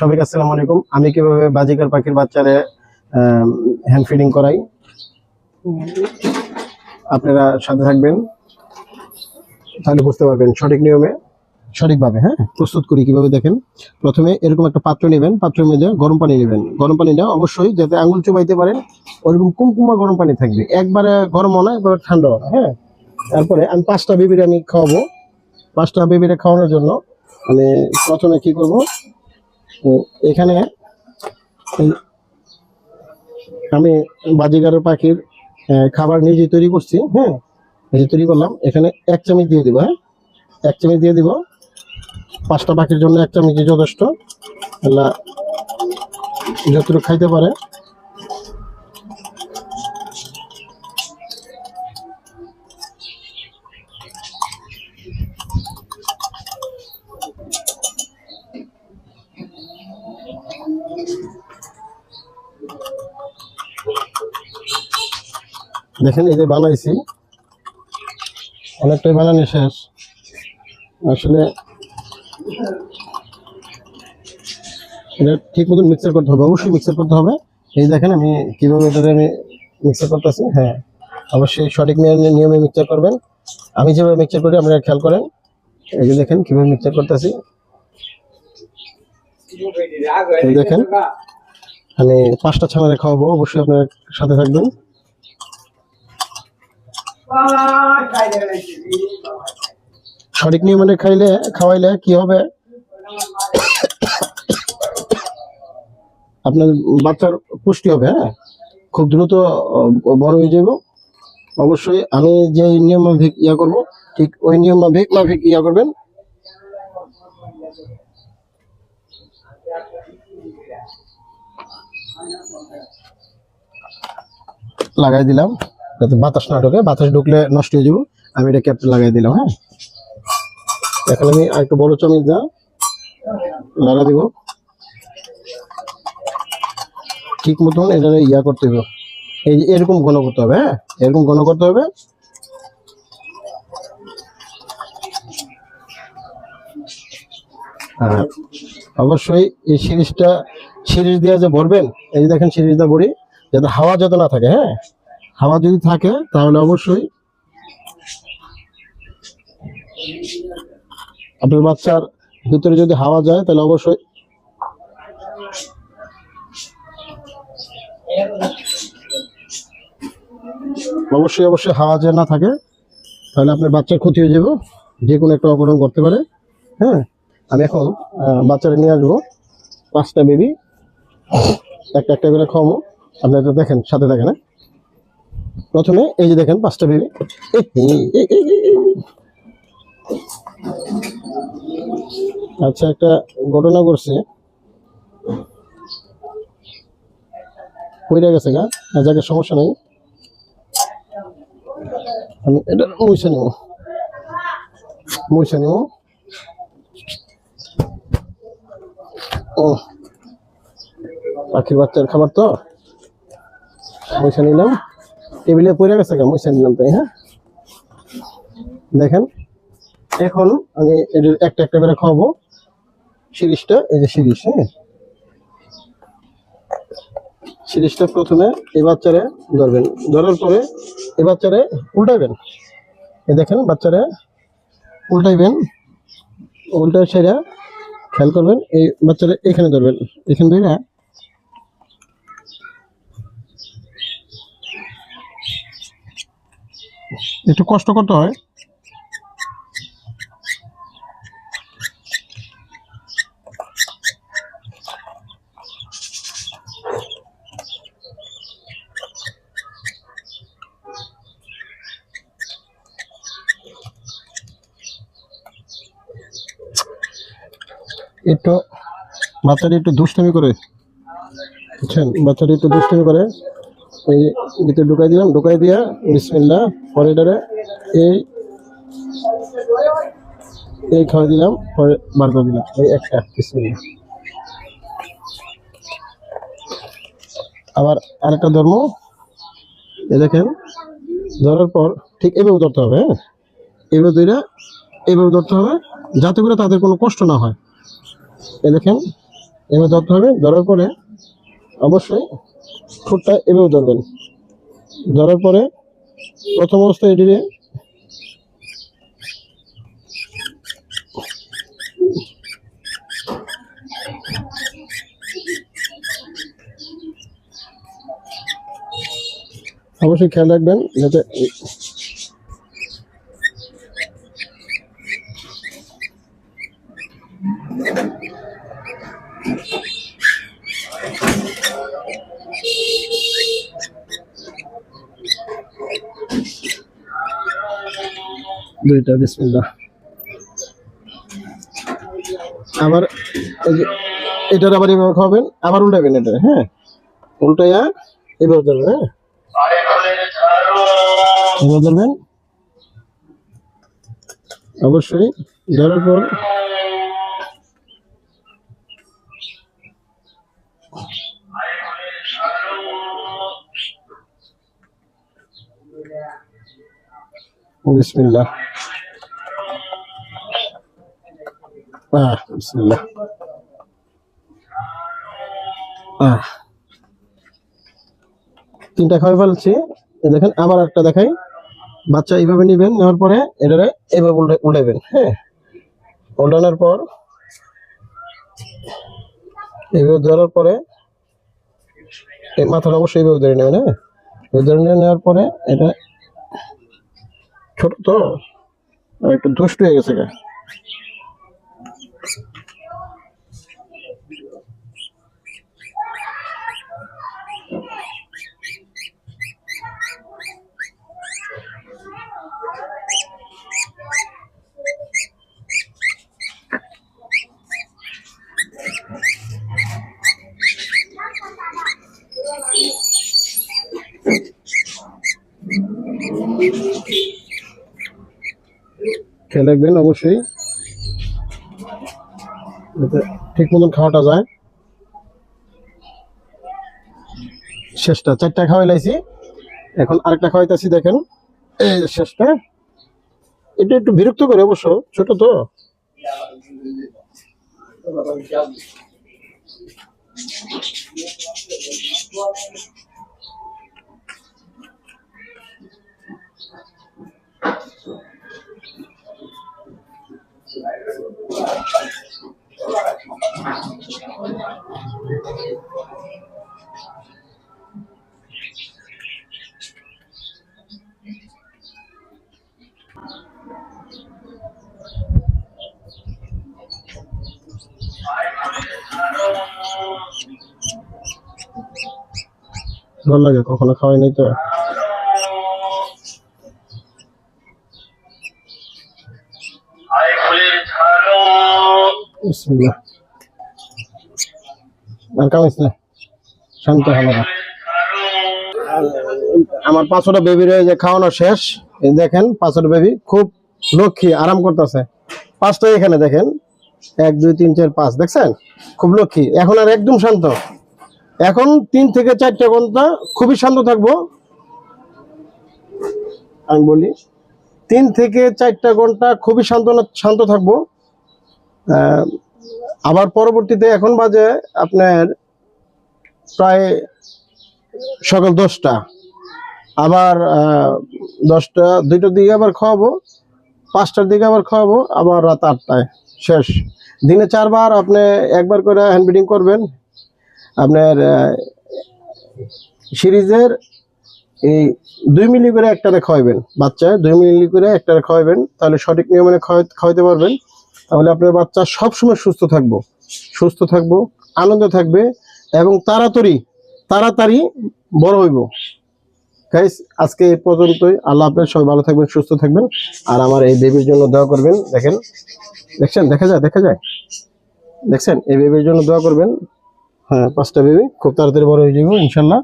সবাইকে আসসালামু আলাইকুম। আমি কীভাবে বাজিকার পাখির বাচ্চারে হ্যান্ড ফিডিং করাই? আপনারা সাথে থাকবেন। তাহলে বুঝতে পারবেন সঠিক নিয়মে, সঠিকভাবে হ্যাঁ? প্রস্তুত করি কীভাবে দেখেন। প্রথমে এরকম একটা পাত্র নেবেন, পাত্রের মধ্যে গরম পানি নেবেন। গরম পানিটা অবশ্যই যাতে আঙুল চুবাইতে পারেন, ওরকম কুমকুমা গরম পানি থাকবে। একবারে গরমও না, একবারে ঠান্ডাও না হ্যাঁ? তারপরে আমি পাঁচটা বেবির আমি খাওয়াবো। পাঁচটা বেবিরে খাওয়ানোর জন্য আমি প্রথমে কি করব? এখানে আমি বাজিগারের পাখির খাবার নিজে তৈরি করছি হ্যাঁ? নিজে তৈরি করলাম। এখানে এক চামচ দিয়ে দিব হ্যাঁ? এক চামচ দিয়ে দিব। পাঁচটা পাখির জন্য এক চামচ যথেষ্ট। যতটুকু খাইতে পারে। দেখেন, এই যে বানাইছি। অনেকটাই বানানো শেষ। আসলে এটা ঠিক মতন মিক্সার করতে হবে, অবশ্যই মিক্সার করতে হবে। এই দেখেন, আমি কীভাবে এটাতে আমি মিক্সার করতেছি। হ্যাঁ অবশ্যই সঠিক নিয়মে মিক্সার করবেন। আমি যেভাবে মিক্সার করি, আপনারা খেয়াল করেন। এই যে দেখেন, কীভাবে মিক্সার করতেছি। দেখেন, আমি পাঁচটা ছানারে খাওয়াবো, অবশ্যই আপনার সাথে থাকবেন। সঠিক নিয়মে খাইলে, খাওয়াইলে কি হবে? আপনার বাচ্চার পুষ্টি হবে হ্যাঁ? খুব দ্রুত বড় হয়ে যাব অবশ্যই আমি যে নিয়ম মাফিক ইয়া করব, ঠিক ওই নিয়ম মাফিক মাফিক ইয়া করবেন। লাগাই দিলাম। যাতে বাতাস না ঢোকে, বাতাস ঢুকলে নষ্ট হয়ে যাব। আমি এটা ক্যাপটা লাগাই দিলাম হ্যাঁ? এখন আমি আরেকটু বড় চামচ যা লাগা দিব। ঠিক মতন এটা ইয়া করতে হবে। এই এরকম ঘন করতে হবে হ্যাঁ? এরকম ঘন করতে হবে। আর অবশ্যই এই সিরিজটা, সিরিজ দিয়ে যে ভরবেন, এই যে দেখেন সিরিজটা ভরি, যাতে হাওয়া যাতে না থাকে হ্যাঁ? হাওয়া যদি থাকে, তাহলে অবশ্যই আপনার বাচ্চার ভিতরে যদি হাওয়া যায়, তাহলে অবশ্যই অবশ্যই অবশ্যই হাওয়া যেন না থাকে, তাহলে আপনার বাচ্চার ক্ষতি হয়ে যাবে। যে কোনো একটা অঘটন করতে পারে। হ্যাঁ? আমি এখন বাচ্চারা নিয়ে আসব। পাঁচটা বেবি একটা একটা করে খাওয়াবো। আপনারা তো দেখেন, সাথে দেখেন হ্যাঁ? প্রথমে এই যে দেখেন পাঁচটা বেবি। আচ্ছা একটা ঘটনা করছে কইরা গেছে গা যাকে সমস্যা নেই। আমি এটা মুছে নিব মুছে নিব ও, পাখির বাচ্চার খাবার তো। মুছে নিলাম। টেবিলে পড়ে গেছে গা মুছে নিলাম তাই হ্যাঁ? দেখেন, এখন আমি একটা একটা করে খাওয়াবো। সিরিজটা এই যে সিরিজ হ্যাঁ? সিরিজটা প্রথমে এই বাচ্চারে ধরবেন। ধরার পরে এই বাচ্চারে উল্টাইবেন। এই দেখেন, বাচ্চারে উল্টাইবেন। উল্টায় সেরা খেয়াল করবেন, এই বাচ্চারা এখানে ধরবেন। এখানে ধরে একটু কষ্ট করতে হয়। একটু বাচ্চাটা একটু দুষ্টামি করে বাচ্চাটা একটু দুষ্টামি করে। এই ভিতরে ঢুকাই দিলাম, ঢুকাই দিয়া বিসমিল্লা এটারে এই এই খাওয়াই দিলাম, পরে বার করে দিলাম, এই একটা বিসমিল্লা আবার আরেকটা ধর্ম এ দেখেন, ধরার পর ঠিক এভাবে ধরতে হবে হ্যাঁ? এভাবে ধরে এভাবে ধরতে হবে, যাতে করে তাদের কোনো কষ্ট না হয়। এ দেখেন, এভাবে ধরতে হবে, ধরার পরে অবশ্যই ঠোঁটটা এভাবে ধরবেন। ধরার পরে প্রথম অবস্থায় এটিকে অবশ্যই খেয়াল রাখবেন যাতে দুইটা, বিসমিল্লাহ। আবার এটার আবার এভাবে খাবেন আবার উল্টাবেন এটা হ্যাঁ? উল্টাইয়া এভাবে ধরবেন হ্যাঁ? এভাবে ধরবেন। অবশ্যই, ধরার পর বিসমিল্লাহ। আহ বিসমিল্লাহ আহ তিনটা খাওয়া ফেলছি। দেখেন, আবার একটা দেখাই। বাচ্চা এইভাবে নেবেন, নেওয়ার পরে এটারে এইভাবে উল্টে উল্টাবেন হ্যাঁ। উল্টানোর পর, এইভাবে ধরার পরে মাথাটা অবশ্যই এইভাবে ধরে নেবেন হ্যাঁ। ধরে নেওয়ার পরে এটা ছোট তো একটু দুষ্ট হয়ে গেছে। খেয়াল রাখবেন অবশ্যই। যাতে ঠিক মতন খাওয়াটা যায়। শেষটা, চারটা খাওয়াই লাইছি। এখন আরেকটা খাওয়াইতেছি, দেখেন। এই শেষটা। এটা একটু বিরক্ত করে অবশ্য, ছোট তো। ভালো লাগে কখনো খাওয়াই নাই তো আর আমার পাঁচটা বেবি রয়ে যে খাওয়ানো শেষ। দেখেন পাঁচটা বেবি খুব লক্ষ্মী, আরাম করতেছে। পাঁচটা এখানে দেখেন। এক, দুই, তিন, চার, পাঁচ, দেখছেন? খুব লক্ষ্মী। এখন আর একদম শান্ত। এখন তিন থেকে চারটা ঘণ্টা খুবই শান্ত থাকব। আমি বলি, তিন থেকে চারটা ঘণ্টা খুবই শান্ত শান্ত থাকব। আবার পরবর্তীতে এখন বাজে আপনার প্রায় সকাল দশটা। আবার দশটা, দুইটার দিকে আবার খাওয়াবো, পাঁচটার দিকে আবার খাওয়াবো, আবার রাত আটটায় শেষ। দিনে চারবার আপনি একবার করে হ্যান্ড করবেন। আপনার সিরিজের এই দুই মিলি করে একটারে খাওয়াবেন বাচ্চা দুই মিলি করে একটারে খাওয়াবেন তাহলে সঠিক নিয়মে খাওয়া- খাওয়াইতে পারবেন। তাহলে আপনার বাচ্চা সবসময় সুস্থ থাকব। সুস্থ থাকব, আনন্দ থাকবে এবং তাড়াতাড়ি তাড়াতাড়ি বড় হইব। গাইস আজকে এই পর্যন্তই। আল্লাহ আপনার সবাই ভালো থাকবেন, সুস্থ থাকবেন। আর আমার এই বেবির জন্য দোয়া করবেন। দেখেন, দেখছেন? দেখা যায় দেখা যায়? দেখছেন? এই বেবির জন্য দোয়া করবেন। হ্যাঁ পাঁচটা বেবি খুব তাড়াতাড়ি বড় হয়ে যাব ইনশাল্লাহ।